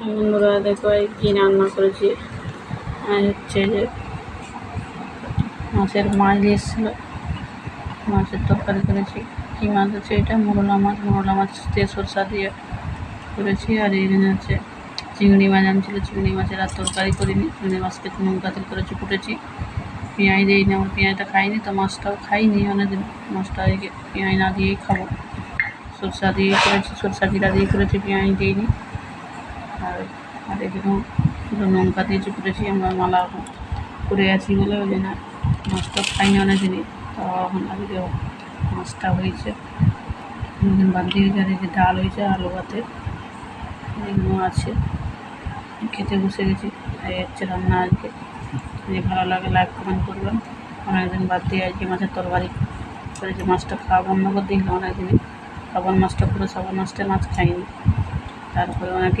বন্ধুরা দেখো কি রান্না করেছি। আর হচ্ছে যে মাছের মাছ এসেছিল। মাছের তরকারি করেছি। কি মাছ আছে এটা? মোরলা মাছ। মোরলা মাছ দিয়ে সরষা দিয়ে করেছি। আর এখানে হচ্ছে চিংড়ি মাছ আনছিল। চিংড়ি মাছের আর তরকারি করিনি। চিংড়ি মাছকে নুন কাতিল করে চুকুটেছি পেঁয়াজ দিইনি আমার পেঁয়াজটা খাইনি তো মাছটাও খাইনি অনেকদিন। মাছটা পেঁয়াজ না দিয়েই খাব। সরষা দিয়ে করেছি, সরষা জিরা দিয়ে করেছি, পেঁয়াজ দিইনি। আর আর এখানেও শুধু লঙ্কা দিয়ে চুকুটেছি আমরা মালা করে আছি বলে ওই জন্য মাছটা খাইনি অনেকদিনই, তো এখন আজকে মাছটা হয়েছে। দুদিন বাদ দিয়ে আর যে ডাল হয়েছে, আলু ভাতে। এগুলো আছে। খেতে বসে গেছি এই হচ্ছে রান্না আজকে। যদি ভালো লাগে লাইক কমেন্ট করবেন। অনেকদিন বাদ দিয়ে আজকে মাছের তরকারি করেছি। মাছটা খাওয়া বন্ধ করে দিলাম অনেকদিনই। শ্রাবণ মাছটা পুরো শ্রাবণ মাছটা মাছ খাইনি। তারপরে অনেকেই